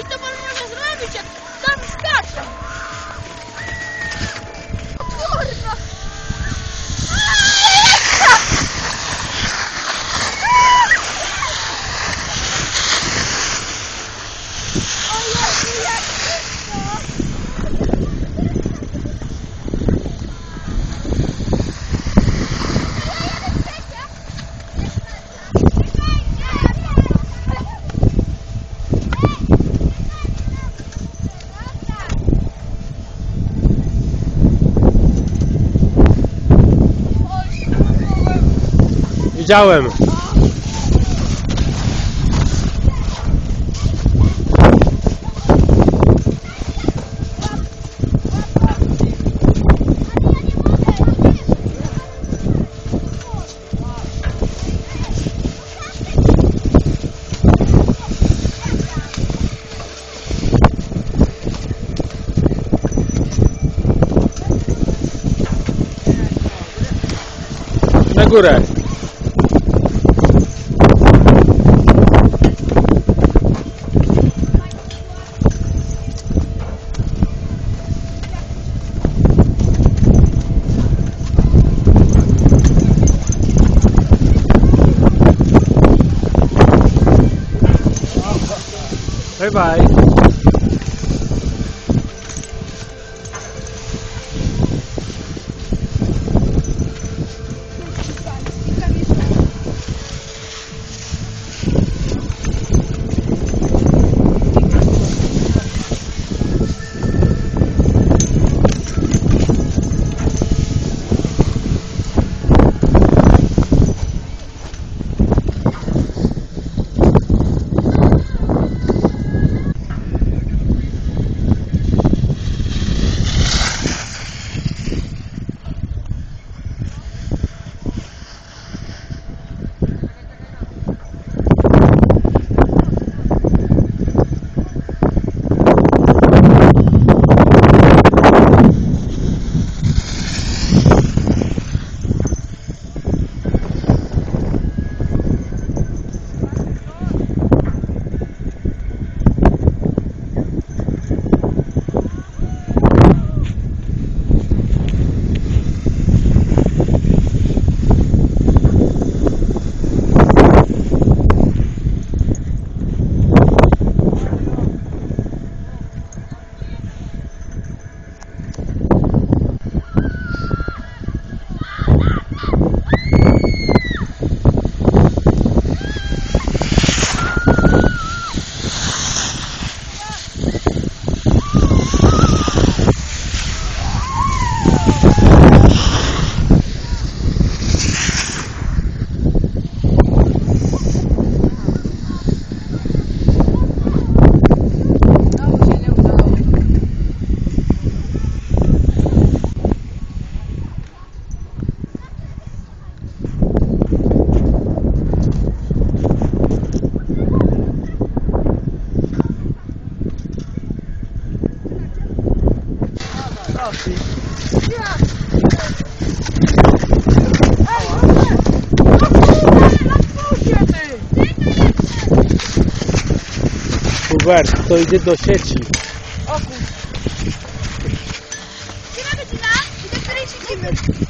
Ведь топор можно разрабить, а Widziałem. Na górę. Bye bye. Proszę. Hubert, to idzie do sieci. O kur... Ile godzina? Do której siedzimy?